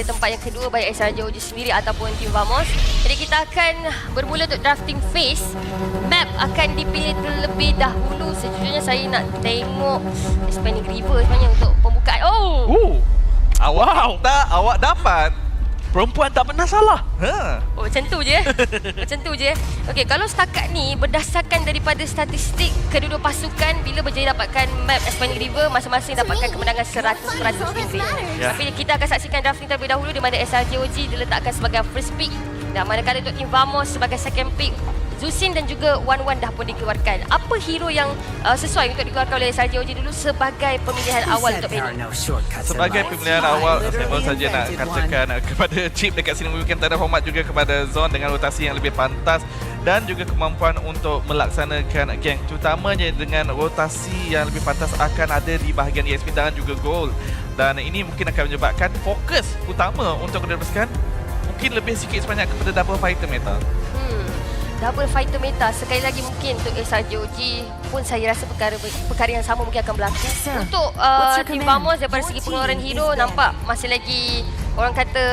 pada tempat yang kedua baik SRJ sendiri ataupun Team Vamos. Jadi kita akan bermula untuk drafting phase. Map akan dipilih terlebih dahulu. Sejujurnya saya nak tengok Expanding River sebenarnya untuk pembukaan. Oh! Oh, Awak Wow. tak, awak dapat. Perempuan tak pernah salah. Ha. Oh macam tu je Macam tu je Okey kalau setakat ni Berdasarkan daripada statistik Kedua-dua pasukan Bila berjaya dapatkan map Expanding River Masing-masing dapatkan kemenangan 100% win rate Ya. Tapi kita akan saksikan drafting terlebih dahulu Di mana SRJOG diletakkan sebagai first pick Dan manakala untuk Team Vamos sebagai second pick Zusin dan juga Wan Wan dah pun dikeluarkan. Apa hero yang uh, sesuai untuk dikeluarkan oleh SRJOG dulu Sebagai pemilihan awal untuk Benny Sebagai pemilihan awal, saya baru saja nak katakan uh, kepada Chip dekat sini memberikan tanda hormat juga kepada Zon dengan rotasi yang lebih pantas dan juga kemampuan untuk melaksanakan geng. Terutamanya dengan rotasi yang lebih pantas akan ada di bahagian EXP dan juga Gold. Dan ini mungkin akan menyebabkan fokus utama untuk kedua mungkin lebih sikit sebanyak kepada double fighter meta Hmm. Double fighter meta sekali lagi mungkin untuk SRJOG pun saya rasa perkara perkara yang sama mungkin akan berlaku. Sir, Untuk uh, command? Vamos daripada segi pengeluaran hero nampak masih lagi orang kata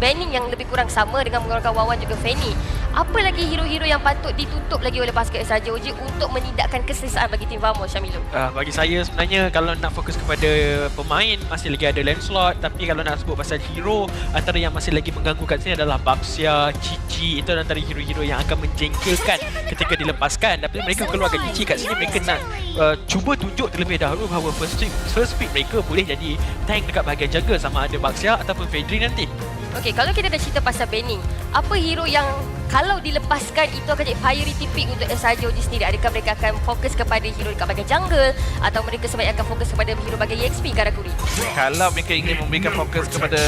banning yang lebih kurang sama dengan mengeluarkan Wawan juga Fanny. Apa lagi hero-hero yang patut ditutup lagi oleh pasukan SRJOG untuk menidakkan keselesaan bagi Team Vamos Syamilu? Uh, bagi saya sebenarnya kalau nak fokus kepada pemain masih lagi ada Lancelot. Tapi kalau nak sebut pasal hero antara yang masih lagi mengganggu kat sini adalah Babsia, Cici. Itu antara hero-hero yang akan menjengkelkan ketika dilepaskan. Tapi mereka keluarkan Cici kat sini mereka nak uh, cuba tunjuk terlebih dahulu bahawa first pick, first pick mereka boleh jadi tank dekat bahagian jaga. Sama ada Babsia ataupun Fedri nanti Okey, kalau kita dah cerita pasal banning, apa hero yang kalau dilepaskan itu akan jadi priority pick untuk SRJOG sendiri? Adakah mereka akan fokus kepada hero dekat bahagian jungle atau mereka sebaiknya akan fokus kepada hero bahagian EXP Karakuri? Kalau mereka ingin memberikan fokus kepada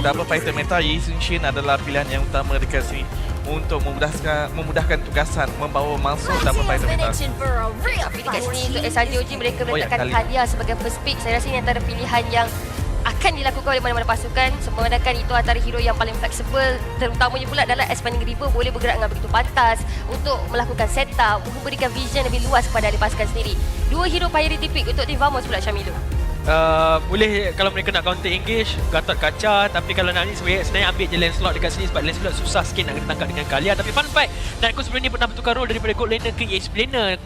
double fighter meta, Yi Sun Shin adalah pilihan yang utama dekat sini untuk memudahkan memudahkan tugasan membawa masuk double fighter meta. Tapi dekat sini untuk SRJOG mereka Oh, ya, meletakkan kali. Kalia sebagai first pick. Saya rasa ini antara pilihan yang akan dilakukan oleh mana-mana pasukan. Semedangkan itu antara hero yang paling fleksibel terutamanya pula adalah Expanding River boleh bergerak dengan begitu pantas untuk melakukan setup memberikan vision lebih luas kepada ahli pasukan sendiri. Dua hero priority pick untuk Team Vamos pula Syamilu. Uh, boleh kalau mereka nak counter engage Gatot kaca. Tapi kalau nak ni sebenarnya, sebenarnya ambil je Lancelot dekat sini Sebab Lancelot susah sikit nak kena tangkap dengan Kalia Tapi fun fact Nightcall sebelum ni pernah bertukar role Daripada Gold Laner ke EX Laner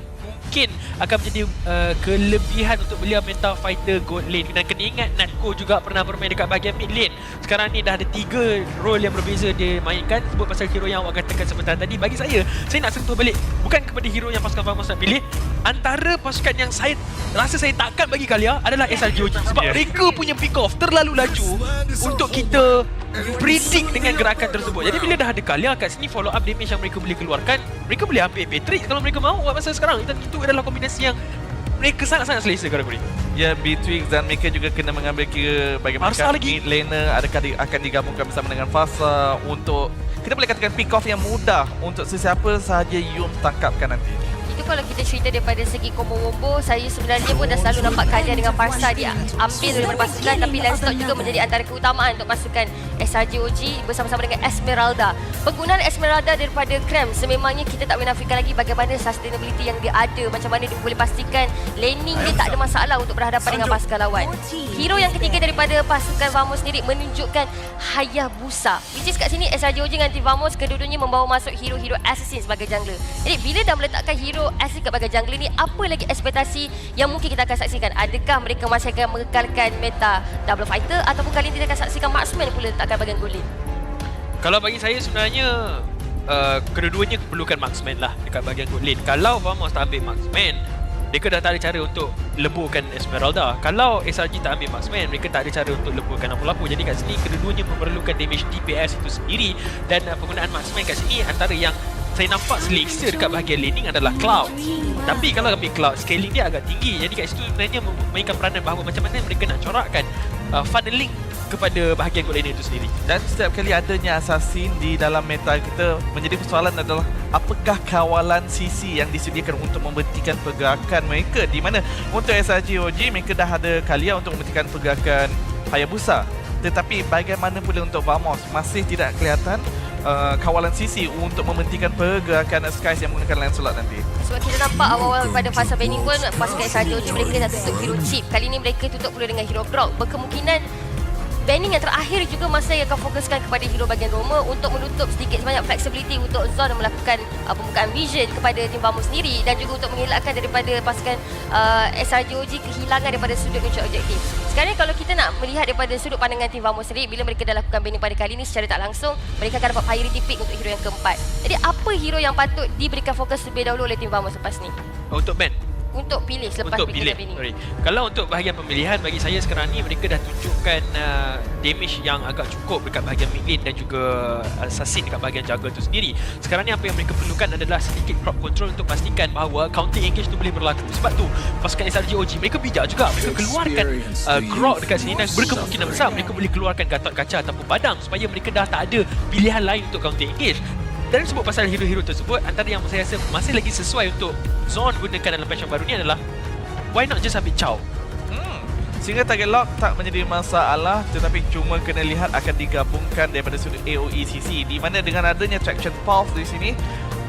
Mungkin akan menjadi uh, kelebihan untuk beliau meta fighter gold lane. Dan kena ingat Natko juga pernah bermain dekat bahagian mid lane. Sekarang ni dah ada tiga role yang berbeza dia mainkan. Sebut pasal hero yang awak katakan sebentar tadi. Bagi saya, saya nak sentuh balik. Bukan kepada hero yang pasukan Famos nak pilih. Antara pasukan yang saya rasa saya takkan bagi Kalia adalah SRGOG Sebab Yeah. mereka punya pick off terlalu laju Untuk kita predict dengan gerakan tersebut Jadi bila dah ada Kalia kat sini follow up damage yang mereka boleh keluarkan Mereka boleh ambil Patrick kalau mereka mahu buat masa sekarang Dan itu adalah kombinasi yang mereka sangat-sangat selesa kategori Ya, Beatrix dan mereka juga kena mengambil kira bagaimana lagi. mid laner adakah di, akan digabungkan bersama dengan Fasa untuk kita boleh katakan pick off yang mudah untuk sesiapa sahaja Yum tangkapkan nanti. Itu kalau kita cerita daripada segi wombo Saya sebenarnya pun dah selalu nampak Kalia dengan Farsa. Dia ambil daripada pasukan Tapi Lancelot juga menjadi antara keutamaan untuk pasukan SRJOG bersama-sama dengan Esmeralda. Penggunaan Esmeralda daripada Krem Sememangnya kita tak menafikan lagi bagaimana sustainability yang dia ada Macam mana dia boleh pastikan laning dia tak ada masalah untuk berhadapan dengan pasukan lawan. Hero yang ketiga daripada pasukan Vamos sendiri menunjukkan Hayabusa Which is kat sini SRJOG dengan Team Vamos kedua-duanya membawa masuk hero-hero assassin sebagai jungler Jadi bila dah meletakkan hero assassin kat bahagian jungler ni Apa lagi ekspektasi yang mungkin kita akan saksikan? Adakah mereka masih akan mengekalkan meta double fighter Ataupun kali ini kita akan saksikan marksman pula letakkan bahagian goal lane Kalau bagi saya sebenarnya uh, Kedua-duanya perlukan marksman lah dekat bahagian gold lane Kalau Vamos tak ambil marksman mereka dah tak ada cara untuk leburkan Esmeralda. Kalau SRG tak ambil marksman Mereka tak ada cara untuk leburkan lapu-lapu Jadi kat sini kedua-duanya memerlukan damage DPS itu sendiri. Dan uh, penggunaan marksman kat sini Antara yang saya nampak selesa dekat bahagian laning adalah Cloud. Tapi kalau ambil Cloud, scaling dia agak tinggi. Jadi kat situ sebenarnya memainkan peranan bahawa macam mana mereka nak corakkan uh, funneling kepada bahagian gold lane itu sendiri. Dan setiap kali adanya assassin di dalam meta kita menjadi persoalan adalah apakah kawalan sisi yang disediakan untuk membentikan pergerakan mereka? Di mana untuk SRG OG mereka dah ada Kalia untuk membentikan pergerakan Hayabusa. Tetapi bagaimana pula untuk Vamos masih tidak kelihatan uh, kawalan sisi untuk membentikan pergerakan Skies yang menggunakan Lancelot nanti. Sebab kita nampak awal-awal pada fasa banning pun pasukan SRJOG mereka dah tutup hero chip Kali ini mereka tutup pula dengan hero grog Berkemungkinan banning yang terakhir juga masa yang akan fokuskan kepada hero bahagian Roma untuk menutup sedikit sebanyak flexibility untuk Zon melakukan uh, pembukaan vision kepada tim Vamos sendiri dan juga untuk mengelakkan daripada pasukan uh, SRGOG kehilangan daripada sudut mencuri objektif. Sekarang kalau kita nak melihat daripada sudut pandangan tim Vamos sendiri bila mereka dah lakukan banning pada kali ini secara tak langsung mereka akan dapat priority pick untuk hero yang keempat. Jadi apa hero yang patut diberikan fokus lebih dahulu oleh tim Vamos lepas ni? Untuk ban. Untuk pilih selepas untuk pilih. Sorry. Kalau untuk bahagian pemilihan bagi saya sekarang ni mereka dah tunjukkan uh, damage yang agak cukup dekat bahagian mid lane dan juga assassin dekat bahagian jungle tu sendiri. Sekarang ni apa yang mereka perlukan adalah sedikit crowd control untuk pastikan bahawa counter engage tu boleh berlaku. Sebab tu pasukan SRG OG mereka bijak juga. Mereka keluarkan uh, Grok dekat sini dan berkemungkinan besar mereka boleh keluarkan Gatot Kaca ataupun Badang supaya mereka dah tak ada pilihan lain untuk counter engage. Dan sebut pasal hero-hero tersebut antara yang saya rasa masih lagi sesuai untuk Zone gunakan dalam patch yang baru ni adalah why not just ambil Chow? Hmm. Sehingga target lock tak menjadi masalah tetapi cuma kena lihat akan digabungkan daripada sudut AOE CC di mana dengan adanya traction pulse di sini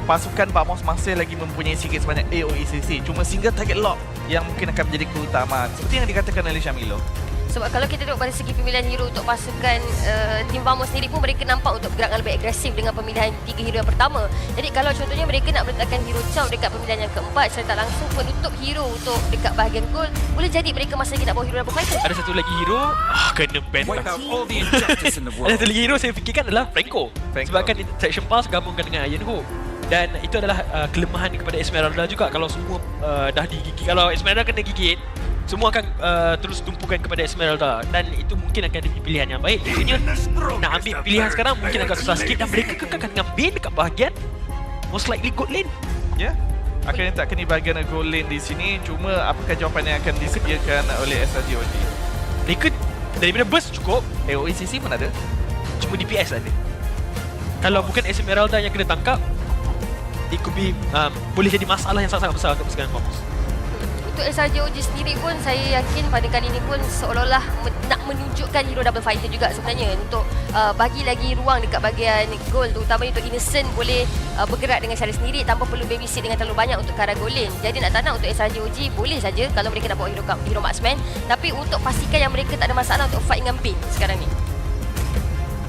pasukan Vamos masih lagi mempunyai sikit sebanyak AOE CC cuma single target lock yang mungkin akan menjadi keutamaan seperti yang dikatakan oleh Syamilo Sebab kalau kita tengok pada segi pemilihan hero untuk pasukan uh, tim Vamos sendiri pun mereka nampak untuk bergerak lebih agresif dengan pemilihan tiga hero yang pertama. Jadi kalau contohnya mereka nak meletakkan hero Chow dekat pemilihan yang keempat secara tak langsung penutup hero untuk dekat bahagian goal, boleh jadi mereka masih lagi nak bawa hero double fighter. Ada satu lagi hero ah, kena ban Ada satu lagi hero saya fikirkan adalah Franco. Franco. Sebabkan dia traction pulse gabungkan dengan Iron Hope. Dan itu adalah uh, kelemahan kepada Esmeralda juga kalau semua uh, dah digigit. Kalau Esmeralda kena gigit, semua akan uh, terus tumpukan kepada Esmeralda dan itu mungkin akan jadi pilihan yang baik. Jadinya nak ambil pilihan sekarang mungkin agak susah sikit dan mereka kekalkan dengan Bane dekat bahagian most likely good lane. ya yeah. akhirnya tak kena bahagian goal lane di sini cuma apakah jawapan yang akan disediakan oleh SRGOG Mereka daripada burst cukup, AOE CC pun ada cuma DPS ada. Kalau bukan Esmeralda yang kena tangkap, it could be um, boleh jadi masalah yang sangat-sangat besar untuk pasukan Untuk SRJOG sendiri pun saya yakin pada kali ini pun seolah-olah nak menunjukkan hero double fighter juga sebenarnya untuk uh, bagi lagi ruang dekat bahagian goal terutama untuk innocent boleh uh, bergerak dengan cara sendiri tanpa perlu babysit dengan terlalu banyak untuk lane. Jadi nak tak nak untuk SRJOG boleh saja kalau mereka nak bawa hero, hero marksman tapi untuk pastikan yang mereka tak ada masalah untuk fight dengan Bane sekarang ni.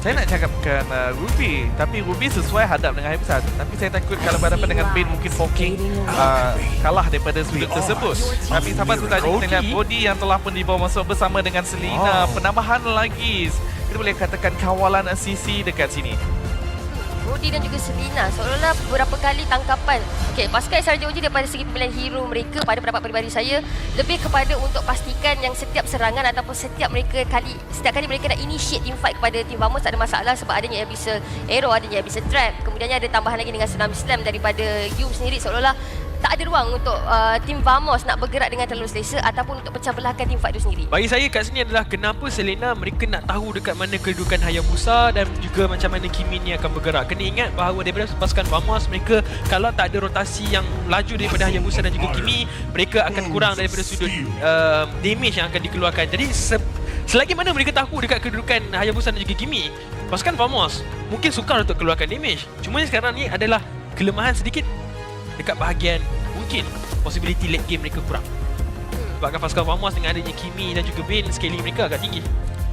Saya nak cakapkan uh, Ruby Tapi Ruby sesuai hadap dengan Hayabusa Tapi saya takut kalau berhadapan dengan Bane Mungkin Foking uh, kalah daripada sudut tersebut. Tapi sahabat tu tadi kita lihat Brody yang telah pun dibawa masuk bersama dengan Selina. Penambahan lagi. Kita boleh katakan kawalan CC dekat sini Brody dan juga Selina. Seolah-olah beberapa kali tangkapan. Okey, pasukan SRJOG daripada segi pemilihan hero mereka pada pendapat peribadi saya lebih kepada untuk pastikan yang setiap serangan ataupun setiap mereka kali setiap kali mereka nak initiate team fight kepada tim Vamos tak ada masalah sebab adanya Abyssal Arrow, adanya Abyssal Trap. Kemudiannya ada tambahan lagi dengan Tsunami Slam daripada Yum sendiri. Seolah-olah tak ada ruang untuk uh, tim Vamos nak bergerak dengan terlalu selesa ataupun untuk pecah belahkan tim fight itu sendiri Bagi saya kat sini adalah kenapa Selena mereka nak tahu dekat mana kedudukan Hayabusa dan juga macam mana Kimi ni akan bergerak. Kena ingat bahawa daripada pasukan Vamos mereka kalau tak ada rotasi yang laju daripada Hayabusa dan juga Kimi, mereka akan kurang daripada sudut um, damage yang akan dikeluarkan. Jadi se- selagi mana mereka tahu dekat kedudukan Hayabusa dan juga Kimi, pasukan Vamos mungkin sukar untuk keluarkan damage. Cuma sekarang ni adalah kelemahan sedikit dekat bahagian mungkin possibility late game mereka kurang. Sebabkan pasukan Vamos dengan adanya Kimi dan juga Bane scaling mereka agak tinggi.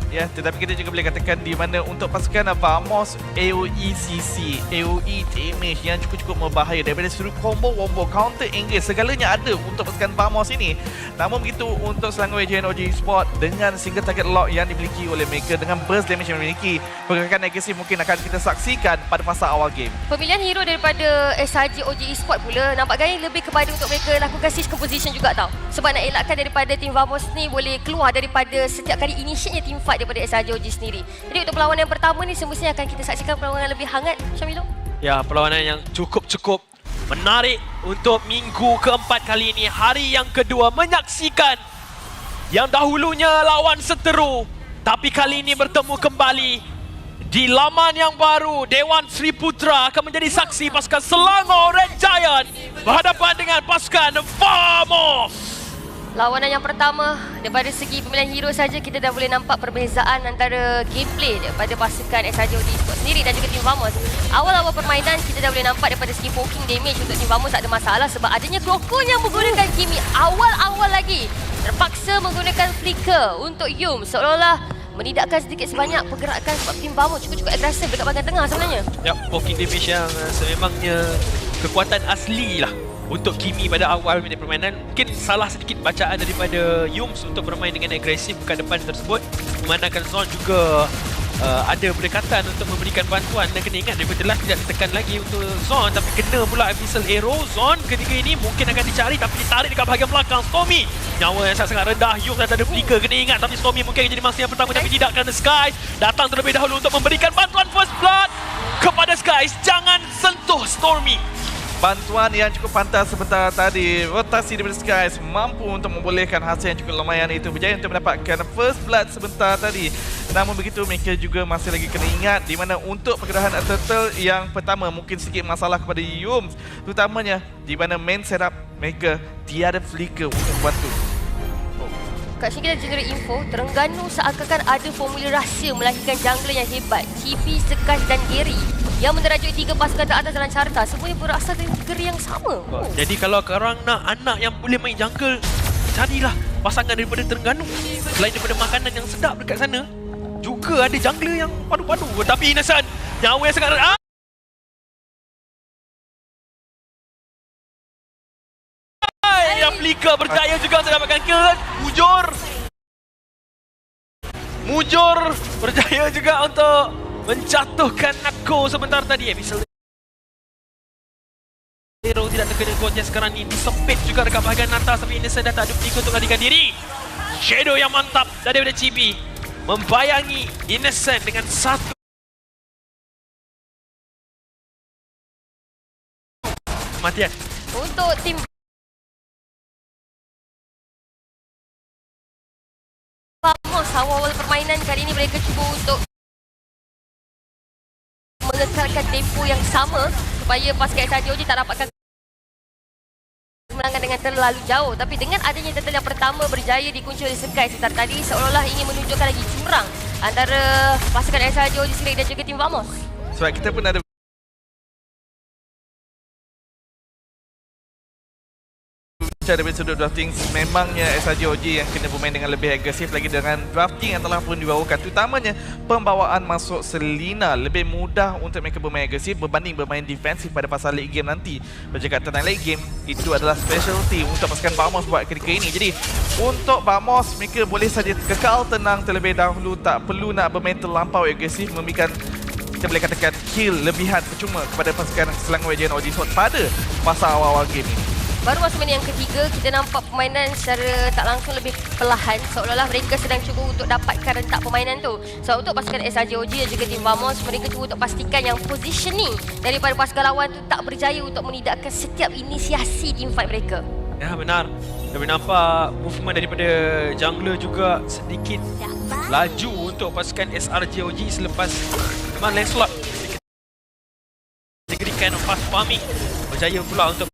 Ya, tetapi kita juga boleh katakan di mana untuk pasukan Vamos AOE CC, AOE damage yang cukup-cukup berbahaya daripada sudut combo, wombo, counter engage segalanya ada untuk pasukan Vamos ini. Namun begitu untuk Selangor JNOG Sport dengan single target lock yang dimiliki oleh mereka dengan burst damage yang memiliki, pergerakan agresif mungkin akan kita saksikan pada fasa awal game. Pemilihan hero daripada SRG OG Esport pula nampak gaya lebih kepada untuk mereka lakukan switch composition juga tau. Sebab nak elakkan daripada tim Vamos ni boleh keluar daripada setiap kali initiate team fight daripada SRG OG sendiri. Jadi untuk perlawanan yang pertama ni semestinya akan kita saksikan perlawanan lebih hangat, Syamilo. Ya, perlawanan yang cukup-cukup menarik untuk minggu keempat kali ini. Hari yang kedua menyaksikan yang dahulunya lawan seteru. Tapi kali ini bertemu kembali di laman yang baru. Dewan Sri Putra akan menjadi saksi pasukan Selangor Red Giant berhadapan dengan pasukan Vamos. Lawanan yang pertama daripada segi pemilihan hero saja kita dah boleh nampak perbezaan antara gameplay daripada pasukan SRJ OG Sport sendiri dan juga tim Vamos. Awal-awal permainan kita dah boleh nampak daripada segi poking damage untuk tim Vamos tak ada masalah sebab adanya Krokon yang menggunakan Kimi awal-awal lagi terpaksa menggunakan flicker untuk Yum seolah-olah menidakkan sedikit sebanyak pergerakan sebab tim Bamo cukup-cukup agresif dekat bahagian tengah sebenarnya. Yap, poking damage yang uh, sememangnya kekuatan asli lah untuk Kimi pada awal minit permainan mungkin salah sedikit bacaan daripada Yums untuk bermain dengan agresif bukan depan tersebut. Memandangkan Zon juga uh, ada berdekatan untuk memberikan bantuan. Dan kena ingat daripada last tidak ditekan lagi untuk Zon. Tapi kena pula Abyssal Arrow. Zon ketika ini mungkin akan dicari tapi ditarik dekat bahagian belakang. Stormy nyawa yang sangat-sangat rendah. Yums dah ada flicker kena ingat. Tapi Stormy mungkin jadi mangsa yang pertama tapi tidak kerana Sky datang terlebih dahulu untuk memberikan bantuan first blood kepada Sky jangan sentuh Stormy Bantuan yang cukup pantas sebentar tadi. Rotasi daripada Skies mampu untuk membolehkan hasil yang cukup lumayan itu. Berjaya untuk mendapatkan first blood sebentar tadi. Namun begitu mereka juga masih lagi kena ingat Di mana untuk pergerakan Turtle yang pertama mungkin sedikit masalah kepada Yums Terutamanya di mana main setup mereka tiada flicker untuk membantu Kat sini kita generate info, Terengganu seakan-akan ada formula rahsia melahirkan jungler yang hebat. TP, Sekas dan Gary yang menderajui tiga pasukan teratas dalam carta. Semuanya berasal dari negeri yang sama. Oh. Jadi kalau korang nak anak yang boleh main jungle, carilah pasangan daripada Terengganu. Selain daripada makanan yang sedap dekat sana, juga ada jungler yang padu-padu. Tapi Innocent, nyawa yang sangat... Ah! Flicker berjaya juga untuk dapatkan kill. Mujur. Mujur berjaya juga untuk menjatuhkan Nako sebentar tadi. Abyssal Hero tidak terkena Gorgeous sekarang ni disempit juga dekat bahagian atas tapi Innocent dah tak ada pelikun untuk melarikan diri. Shadow yang mantap daripada Chibi membayangi Innocent dengan satu kematian. Untuk tim Vamos awal-awal permainan kali ini mereka cuba untuk mengekalkan tempo yang sama supaya pasukan SRJOG tak dapatkan kemenangan dengan terlalu jauh. Tapi dengan adanya turtle yang pertama berjaya dikunci oleh Sekai sebentar tadi seolah-olah ingin menunjukkan lagi jurang antara pasukan SRJOG sendiri dan juga tim Vamos. Sebab kita pun ada bicara dari sudut drafting memangnya SRJOG yang kena bermain dengan lebih agresif lagi dengan drafting yang telah pun dibawakan. Terutamanya pembawaan masuk Selina. Lebih mudah untuk mereka bermain agresif berbanding bermain defensif pada fasa late game nanti. Bercakap tentang late game itu adalah specialty untuk pasukan Bamos buat ketika ini. Jadi untuk Bamos mereka boleh saja kekal tenang terlebih dahulu. Tak perlu nak bermain terlampau agresif memberikan kita boleh katakan kill lebihan percuma kepada pasukan Selangor Ejen OG Sword pada masa awal-awal game ini Baru masuk minit yang ketiga, kita nampak permainan secara tak langsung lebih perlahan seolah-olah mereka sedang cuba untuk dapatkan rentak permainan tu. So untuk pasukan SRJOG dan juga tim Vamos, mereka cuba untuk pastikan yang positioning daripada pasukan lawan tu tak berjaya untuk menidakkan setiap inisiasi team fight mereka. Ya benar. Kami nampak movement daripada jungler juga sedikit laju untuk pasukan SRJOG selepas memang Lancelot diberikan fast farming berjaya pula untuk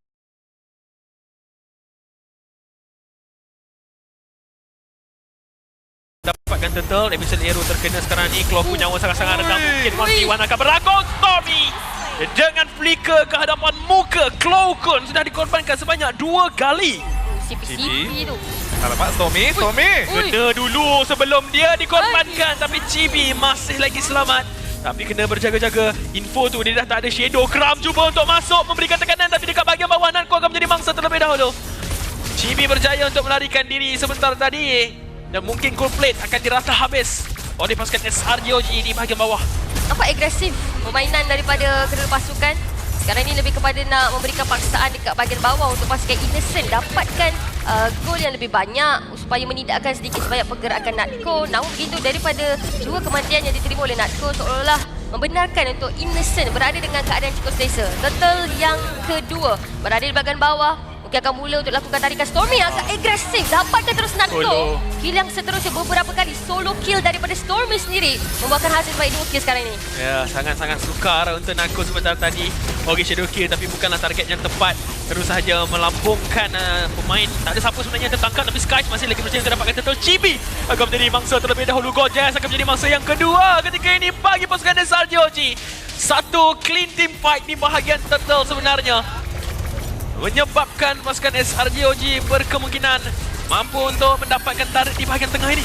dapatkan turtle. Emission Arrow terkena sekarang ni. Claw pun nyawa sangat-sangat rendah. Mungkin 1v1 akan berlaku. Stormy dengan flicker ke hadapan muka Claw Kun sudah dikorbankan sebanyak dua kali. CP-CP tu. Alamak Stormy, Stormy Ui. Kena dulu sebelum dia dikorbankan. Tapi Chibi masih lagi selamat. Tapi kena berjaga-jaga. Info tu dia dah tak ada Shadow. Cram cuba untuk masuk Memberikan tekanan. Tapi dekat bahagian bawah Nanko akan menjadi mangsa terlebih dahulu. Chibi berjaya untuk melarikan diri sebentar tadi Dan mungkin gold plate akan dirasa habis Oleh pasukan SRGOG di bahagian bawah Nampak agresif permainan daripada kedua pasukan. Sekarang ini lebih kepada nak memberikan paksaan dekat bahagian bawah untuk pasukan Innocent dapatkan uh, gol yang lebih banyak supaya menidakkan sedikit sebanyak pergerakan Natko. Namun begitu daripada dua kematian yang diterima oleh Natko seolah-olah membenarkan untuk Innocent berada dengan keadaan cukup selesa. Turtle yang kedua berada di bahagian bawah Mungkin akan mula untuk lakukan tarikan Stormy agak agresif. Dapatkan terus Natko. Solo. Kill yang seterusnya beberapa kali solo kill daripada Stormy sendiri membuahkan hasil sebaik dua kill sekarang ini. Ya, sangat-sangat sukar untuk Nako sebentar tadi. Okey, Shadow Kill tapi bukanlah target yang tepat. Terus sahaja melampungkan uh, pemain. Tak ada siapa sebenarnya yang tertangkap tapi Skies masih lagi berjaya untuk dapatkan turtle. Chibi akan menjadi mangsa terlebih dahulu. Gorgeous akan menjadi mangsa yang kedua ketika ini bagi pasukan SRGOG. Satu clean team fight di bahagian turtle sebenarnya. Menyebabkan pasukan SRGOG berkemungkinan mampu untuk mendapatkan tarik di bahagian tengah ini.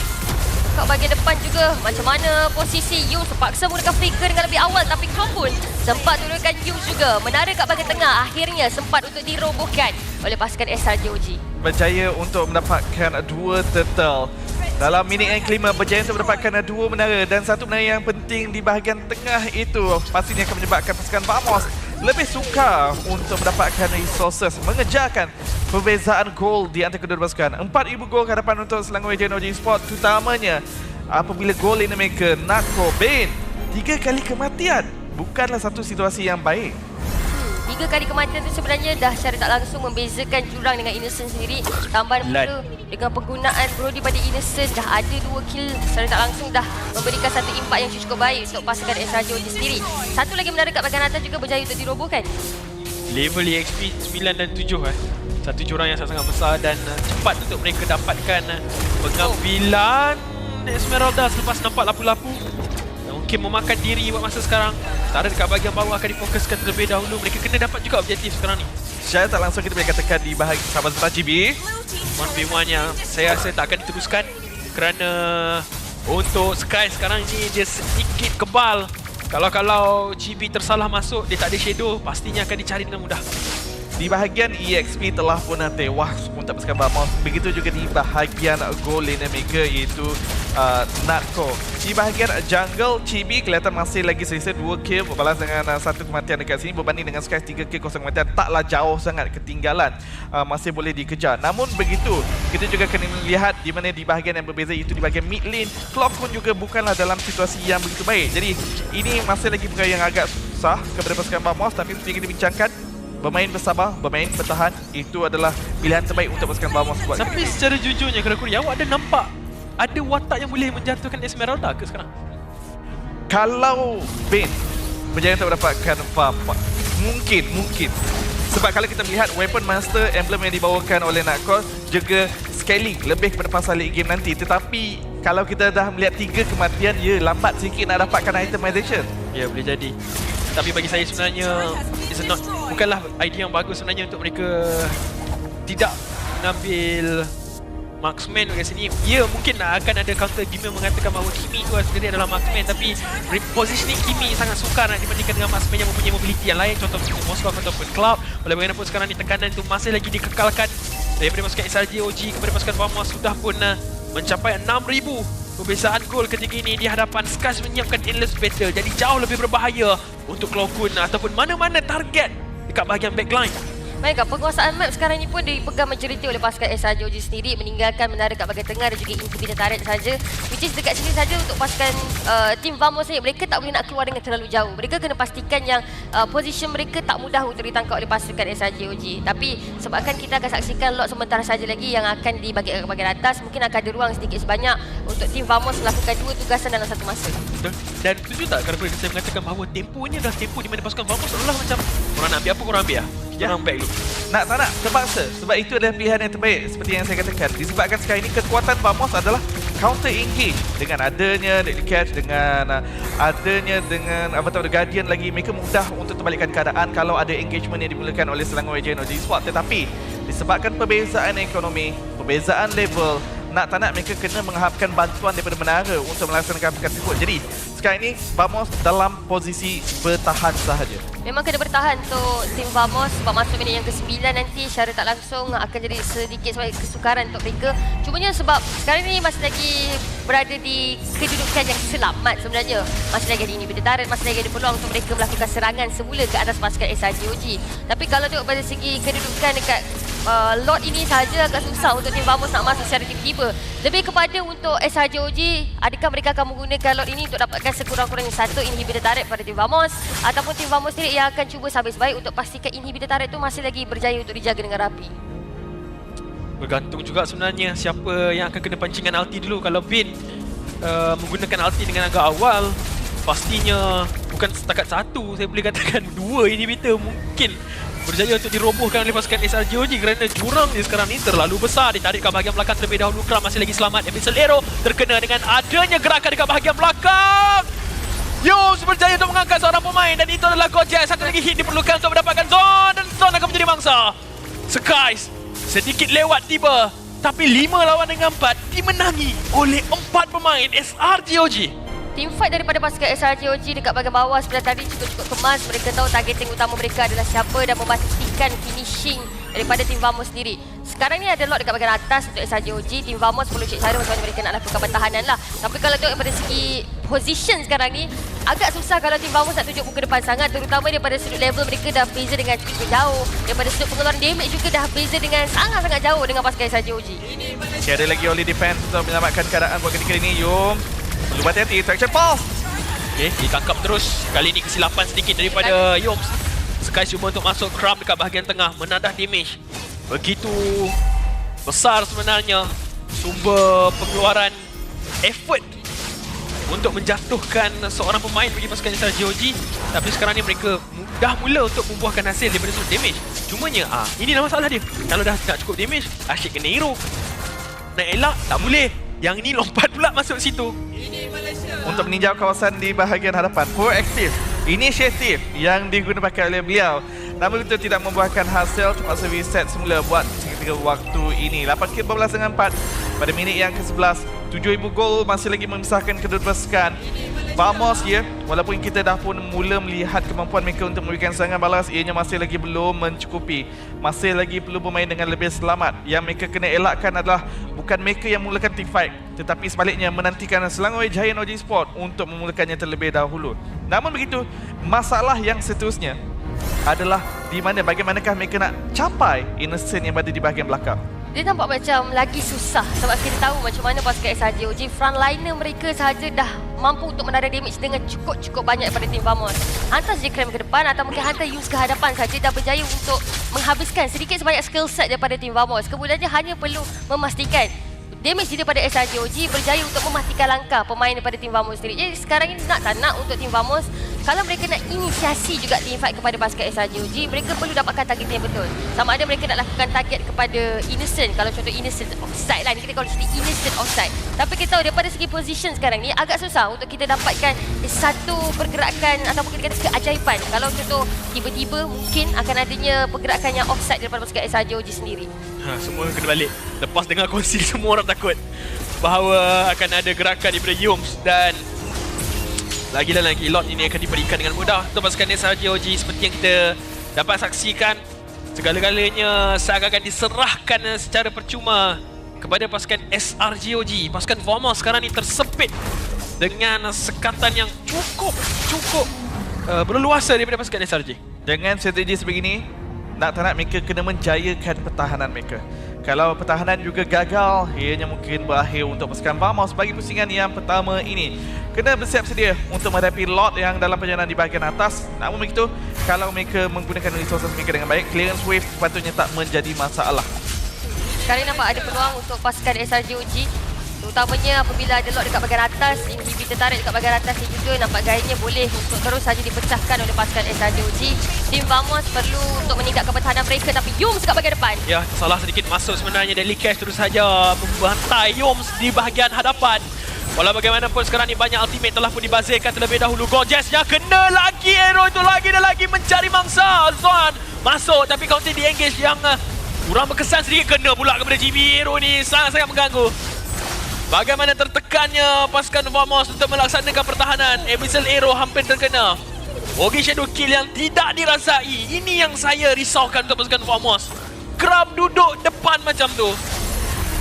kat bahagian depan juga. Macam mana posisi Yu terpaksa menggunakan flicker dengan lebih awal tapi Krom pun sempat turunkan Yu juga. Menara kat bahagian tengah akhirnya sempat untuk dirobohkan oleh pasukan SRJOG. berjaya untuk mendapatkan dua turtle. Dalam minit yang kelima berjaya untuk mendapatkan dua menara dan satu menara yang penting di bahagian tengah itu pastinya akan menyebabkan pasukan Vamos lebih sukar untuk mendapatkan resources mengejarkan perbezaan gol di antara kedua pasukan. 4000 gol ke hadapan untuk Selangor Genoji Sport terutamanya apabila gol ini mereka Nako Bin tiga kali kematian bukanlah satu situasi yang baik. Tiga kali kematian tu sebenarnya dah secara tak langsung membezakan jurang dengan Innocent sendiri. Tambahan pula dengan penggunaan Brody pada Innocent dah ada dua kill secara tak langsung dah memberikan satu impak yang cukup baik untuk pasukan SRJOG sendiri. Satu lagi menara kat bahagian atas juga berjaya untuk dirobohkan. Level EXP 9 dan 7 eh. Satu jurang yang sangat-sangat besar dan uh, cepat untuk mereka dapatkan uh, pengambilan Esmeralda selepas nampak lapu-lapu. Mungkin memakan diri buat masa sekarang. Sementara dekat bahagian bawah akan difokuskan terlebih dahulu. Mereka kena dapat juga objektif sekarang ni. Secara tak langsung kita boleh katakan di bahagian sahabat serta GB 1v1 yang saya rasa tak akan diteruskan kerana untuk Sky sekarang ni dia sedikit kebal. Kalau-kalau GB tersalah masuk, dia tak ada shadow, pastinya akan dicari dengan mudah. Di bahagian EXP telah pun tewas untuk pasukan Bamos. Begitu juga di bahagian goal lane maker iaitu uh, Natko. Di bahagian jungle, Chibi kelihatan masih lagi selesa 2 kill berbalas dengan uh, satu kematian dekat sini berbanding dengan Sky 3 kill kosong kematian. Taklah jauh sangat ketinggalan. Uh, masih boleh dikejar. Namun begitu, kita juga kena melihat di mana di bahagian yang berbeza iaitu di bahagian mid lane. Clock pun juga bukanlah dalam situasi yang begitu baik. Jadi ini masih lagi perkara yang agak susah kepada pasukan Bamos tapi seperti kita bincangkan Bermain bersabar, bermain bertahan Itu adalah pilihan terbaik untuk pasukan Bamos buat Tapi secara jujurnya kalau Kuri, awak ada nampak ada watak yang boleh menjatuhkan Esmeralda ke sekarang? Kalau Ben berjaya untuk mendapatkan farm Mungkin, mungkin Sebab kalau kita melihat weapon master emblem yang dibawakan oleh Nakos Juga scaling lebih kepada pasal late game nanti Tetapi kalau kita dah melihat tiga kematian Ya lambat sikit nak dapatkan itemization Ya boleh jadi. Tapi bagi saya sebenarnya it's not bukanlah idea yang bagus sebenarnya untuk mereka tidak mengambil marksman dekat sini. Ya mungkin lah akan ada counter game mengatakan bahawa Kimi tu sendiri adalah marksman tapi repositioning Kimi sangat sukar nak dibandingkan dengan marksman yang mempunyai mobility yang lain contoh seperti Moskov ataupun Cloud. Oleh bagaimanapun sekarang ni tekanan tu masih lagi dikekalkan daripada pasukan SRJ OG kepada pasukan Vamos sudah pun uh, mencapai 6000 Perbezaan gol ketika ini di hadapan Skars menyiapkan endless battle jadi jauh lebih berbahaya untuk Klokun ataupun mana-mana target dekat bahagian backline. Baiklah, penguasaan map sekarang ni pun dipegang majoriti oleh pasukan SRJOG sendiri meninggalkan menara kat bahagian tengah dan juga inhibitor turret saja. Which is dekat sini saja untuk pasukan uh, tim Vamos ni, mereka tak boleh nak keluar dengan terlalu jauh. Mereka kena pastikan yang uh, position mereka tak mudah untuk ditangkap oleh pasukan SRJOG. Tapi sebabkan kita akan saksikan lot sementara saja lagi yang akan dibagi ke bahagian atas, mungkin akan ada ruang sedikit sebanyak untuk tim Vamos melakukan dua tugasan dalam satu masa. Dan, dan setuju tak kalau saya mengatakan bahawa temponya dah tempo di mana pasukan Vamos seolah macam korang nak ambil apa korang ambil lah. Orang back dulu. Nak tak nak, terpaksa. Sebab itu adalah pilihan yang terbaik. Seperti yang saya katakan Disebabkan sekarang ini kekuatan Vamos adalah Counter engage Dengan adanya Deadly Catch Dengan uh, adanya Dengan Avatar the Guardian lagi Mereka mudah untuk terbalikkan keadaan Kalau ada engagement yang dimulakan oleh Selangor Regional G-Sport Tetapi Disebabkan perbezaan ekonomi Perbezaan level nak tak nak mereka kena mengharapkan bantuan daripada menara untuk melaksanakan perkara tersebut. Jadi, sekarang ini Vamos dalam posisi bertahan sahaja. Memang kena bertahan untuk tim Vamos sebab masuk minit yang ke-9 nanti secara tak langsung akan jadi sedikit sebagai kesukaran untuk mereka. Cumanya sebab sekarang ni masih lagi berada di kedudukan yang selamat sebenarnya. Masih lagi ada inhibitor turret, masih lagi ada peluang untuk mereka melakukan serangan semula ke atas pasukan SRGOG. Tapi kalau tengok pada segi kedudukan dekat uh, lot ini saja agak susah untuk tim Vamos nak masuk secara tiba-tiba. Lebih kepada untuk SRGOG, adakah mereka akan menggunakan lot ini untuk dapatkan sekurang-kurangnya satu inhibitor turret pada tim Vamos ataupun tim Vamos sendiri yang akan cuba sehabis baik untuk pastikan inhibitor turret tu masih lagi berjaya untuk dijaga dengan rapi. Bergantung juga sebenarnya siapa yang akan kena pancingan ulti dulu. Kalau Bin uh, menggunakan ulti dengan agak awal, pastinya bukan setakat satu, saya boleh katakan dua inhibitor mungkin berjaya untuk dirobohkan oleh pasukan SRGOG kerana jurang dia sekarang ni terlalu besar. Ditarik ke bahagian belakang terlebih dahulu. Kram masih lagi selamat. Episode Lero terkena dengan adanya gerakan dekat bahagian belakang. Yus berjaya untuk mengangkat seorang pemain dan itu adalah Gojek. Satu lagi hit diperlukan untuk mendapatkan Zone dan Zone akan menjadi mangsa. Skies sedikit lewat tiba Tapi 5 lawan dengan 4 dimenangi oleh 4 pemain SRGOG. Team fight daripada pasukan SRGOG dekat bahagian bawah sebelah tadi cukup-cukup kemas. Mereka tahu targeting utama mereka adalah siapa dan memastikan finishing daripada tim Vamos sendiri. Sekarang ni ada lot dekat bahagian atas untuk SRGOG. Tim Vamos perlu cek cara macam mana mereka nak lakukan pertahanan lah. Tapi kalau tengok daripada segi position sekarang ni, agak susah kalau tim Vamos nak tunjuk muka depan sangat. Terutama daripada sudut level mereka dah beza dengan cukup jauh. Daripada sudut pengeluaran damage juga dah beza dengan sangat-sangat jauh dengan pasukan SRGOG. Tiada lagi oleh defense untuk menyelamatkan keadaan buat ketika ini. Yum. Perlu berhati-hati. Traction pulse. Okay, ditangkap terus. Kali ni kesilapan sedikit daripada Yoms. Sky cuba untuk masuk Crumb dekat bahagian tengah. Menadah damage. Begitu besar sebenarnya sumber pengeluaran effort untuk menjatuhkan seorang pemain bagi pasukan Nissan GOG tapi sekarang ni mereka dah mula untuk membuahkan hasil daripada sudut damage cumanya ah inilah masalah dia kalau dah tak cukup damage asyik kena hero nak elak tak boleh yang ni lompat pula masuk situ untuk meninjau kawasan di bahagian hadapan. Proaktif. Inisiatif yang digunakan oleh beliau. Namun itu tidak membuahkan hasil terpaksa reset semula buat ketika waktu ini. 8 kill 12 dengan 4 pada minit yang ke-11. 7,000 gol masih lagi memisahkan kedua pasukan. Vamos ya, walaupun kita dah pun mula melihat kemampuan mereka untuk memberikan serangan balas, ianya masih lagi belum mencukupi. Masih lagi perlu bermain dengan lebih selamat. Yang mereka kena elakkan adalah bukan mereka yang mulakan team fight, tetapi sebaliknya menantikan Selangor Giant OG Sport untuk memulakannya terlebih dahulu. Namun begitu, masalah yang seterusnya adalah di mana bagaimanakah mereka nak capai innocent yang berada di bahagian belakang. Dia nampak macam lagi susah sebab kita tahu macam mana pasukan SRGOG frontliner mereka sahaja dah mampu untuk menarik damage dengan cukup-cukup banyak daripada tim Vamos. Hantar saja Krem ke depan atau mungkin hantar Yus ke hadapan saja dah berjaya untuk menghabiskan sedikit sebanyak skill set daripada tim Vamos. Kemudiannya hanya perlu memastikan damage daripada SRGOG berjaya untuk mematikan langkah pemain daripada tim Vamos sendiri. Jadi sekarang ini nak tak nak untuk tim Vamos kalau mereka nak inisiasi juga team fight kepada pasukan SRGOG, mereka perlu dapatkan target yang betul. Sama ada mereka nak lakukan target kepada innocent, kalau contoh innocent offside lah, ni kita kalau cerita innocent offside. Tapi kita tahu daripada segi position sekarang ni agak susah untuk kita dapatkan satu pergerakan ataupun kita kata keajaiban. Kalau contoh tiba-tiba mungkin akan adanya pergerakan yang offside daripada pasukan SRGOG sendiri. Ha, semua kena balik. Lepas dengar kongsi semua orang takut bahawa akan ada gerakan daripada Yums dan lagi dan lagi lot ini akan diberikan dengan mudah untuk pasukan SRGOG seperti yang kita dapat saksikan segala-galanya seakan-akan diserahkan secara percuma kepada pasukan SRGOG. Pasukan Vamos sekarang ni tersepit dengan sekatan yang cukup cukup uh, berleluasa daripada pasukan SRG. Dengan strategi sebegini, nak tak nak mereka kena menjayakan pertahanan mereka. Kalau pertahanan juga gagal, ianya mungkin berakhir untuk pasukan Vamos bagi pusingan yang pertama ini. Kena bersiap sedia untuk menghadapi lot yang dalam perjalanan di bahagian atas. Namun begitu, kalau mereka menggunakan resources mereka dengan baik, clearance wave sepatutnya tak menjadi masalah. Sekarang nampak ada peluang untuk pasukan SRGOG Terutamanya apabila ada lock dekat bahagian atas Inhibitor tarik dekat bahagian atas ni juga Nampak gayanya boleh untuk terus saja dipecahkan oleh pasukan SRGOG Tim Vamos perlu untuk meningkatkan pertahanan mereka Tapi Yums dekat bahagian depan Ya, salah sedikit masuk sebenarnya Deadly Cash terus saja membantai Yoms di bahagian hadapan. Walau bagaimanapun sekarang ni banyak ultimate telah pun dibazirkan terlebih dahulu. Gorgeousnya kena lagi arrow itu lagi dan lagi mencari mangsa. Zuan masuk tapi counter di engage yang uh, kurang berkesan sedikit kena pula kepada GB arrow ni sangat-sangat mengganggu. Bagaimana tertekannya pasukan Vamos untuk melaksanakan pertahanan. Abyssal Arrow hampir terkena. Ogi Shadow Kill yang tidak dirasai. Ini yang saya risaukan untuk pasukan Vamos. Kram duduk depan macam tu.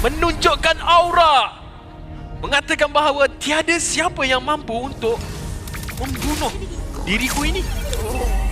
Menunjukkan aura. Mengatakan bahawa tiada siapa yang mampu untuk membunuh diriku ini.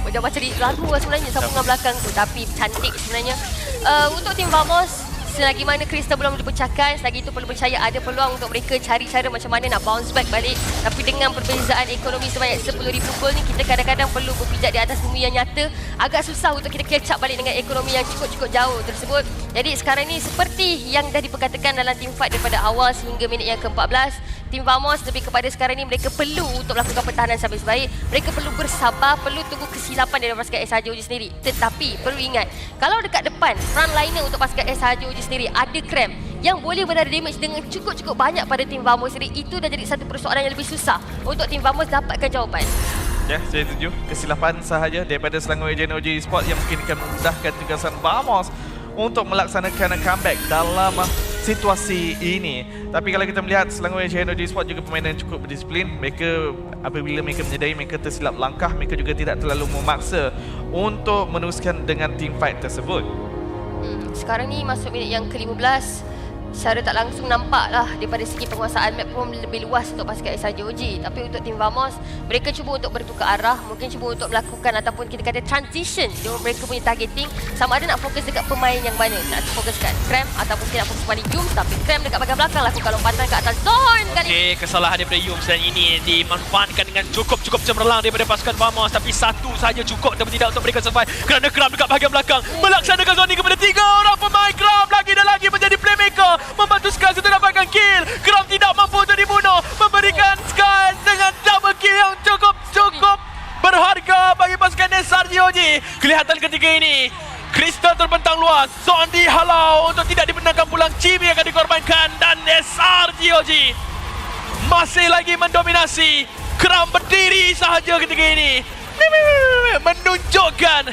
Macam macam di lalu lah sebenarnya sambungan belakang tu Tapi cantik sebenarnya uh, Untuk tim Vamos Selagi mana Crystal belum dipecahkan Selagi itu perlu percaya ada peluang untuk mereka cari cara macam mana nak bounce back balik. Tapi dengan perbezaan ekonomi sebanyak 10,000 gol ni Kita kadang-kadang perlu berpijak di atas bumi yang nyata. Agak susah untuk kita catch up balik dengan ekonomi yang cukup-cukup jauh tersebut. Jadi sekarang ni seperti yang dah diperkatakan dalam team fight daripada awal sehingga minit yang ke-14 Tim Vamos lebih kepada sekarang ni mereka perlu untuk melakukan pertahanan sampai sebaik. Mereka perlu bersabar, perlu tunggu kesilapan dari pasukan SRJOG sendiri. Tetapi perlu ingat, kalau dekat depan frontliner untuk pasukan SRJOG sendiri ada Cram yang boleh menarik damage dengan cukup-cukup banyak pada tim Vamos sendiri, itu dah jadi satu persoalan yang lebih susah untuk tim Vamos dapatkan jawapan. Ya, saya setuju. Kesilapan sahaja daripada Selangor Agent OJ Sport yang mungkin akan memudahkan tugasan Vamos untuk melaksanakan comeback dalam situasi ini. Tapi kalau kita melihat Selangor Giant Energy Sport juga permainan yang cukup berdisiplin. Mereka apabila mereka menyedari mereka tersilap langkah, mereka juga tidak terlalu memaksa untuk meneruskan dengan team fight tersebut. Hmm, sekarang ni masuk minit yang ke-15 Secara tak langsung nampak lah daripada segi penguasaan map pun lebih luas untuk pasukan SRJOG Tapi untuk tim Vamos, mereka cuba untuk bertukar arah Mungkin cuba untuk melakukan ataupun kita kata transition mereka punya targeting. Sama ada nak fokus dekat pemain yang mana? Nak fokus dekat Cram ataupun mungkin nak fokus pada Yum Tapi Cram dekat bahagian belakang lakukan lompatan ke atas Zorn kali Okey, kesalahan daripada Yum dan ini dimanfaatkan dengan cukup-cukup cemerlang daripada pasukan Vamos. Tapi satu saja cukup tapi tidak untuk mereka survive. Kerana Kram dekat bahagian belakang. Melaksanakan zoni kepada tiga orang pemain. Kram lagi dan lagi menjadi playmaker. Membantu Sky untuk dapatkan kill. Kram tidak mampu untuk dibunuh. Memberikan Sky dengan double kill yang cukup-cukup berharga bagi pasukan SRGOG kelihatan ketika ini Crystal terbentang luas. Zon dihalau untuk tidak dibenarkan pulang. Chibi akan dikorbankan dan SRGOG masih lagi mendominasi. Kram berdiri sahaja ketika ini. Menunjukkan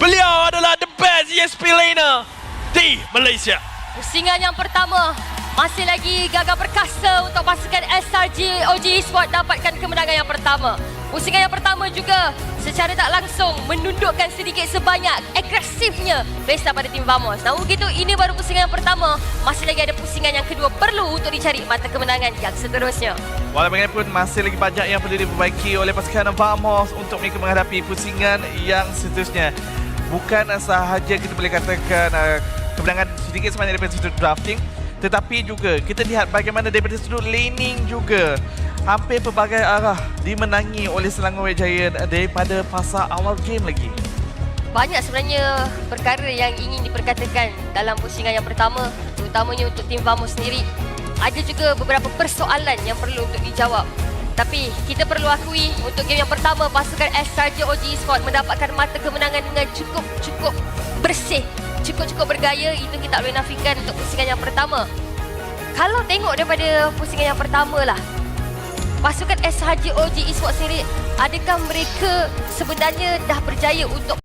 beliau adalah the best ESP laner di Malaysia. Pusingan yang pertama masih lagi gagah perkasa untuk pasukan SRG OG Esport dapatkan kemenangan yang pertama. Pusingan yang pertama juga secara tak langsung menundukkan sedikit sebanyak agresifnya base pada tim Vamos. Namun begitu ini baru pusingan yang pertama. Masih lagi ada pusingan yang kedua perlu untuk dicari mata kemenangan yang seterusnya. Walau bagaimanapun masih lagi banyak yang perlu diperbaiki oleh pasukan Vamos untuk mereka menghadapi pusingan yang seterusnya. Bukan sahaja kita boleh katakan uh, kemenangan sedikit sebanyak daripada sudut drafting tetapi juga kita lihat bagaimana daripada sudut laning juga hampir pelbagai arah dimenangi oleh Selangor Red Giant daripada fasa awal game lagi. Banyak sebenarnya perkara yang ingin diperkatakan dalam pusingan yang pertama terutamanya untuk tim Vamos sendiri. Ada juga beberapa persoalan yang perlu untuk dijawab. Tapi kita perlu akui untuk game yang pertama pasukan SRJ OG Sport mendapatkan mata kemenangan dengan cukup-cukup bersih, cukup-cukup bergaya. Itu kita boleh nafikan untuk pusingan yang pertama. Kalau tengok daripada pusingan yang pertama lah, pasukan SHGOG Esports Series adakah mereka sebenarnya dah berjaya untuk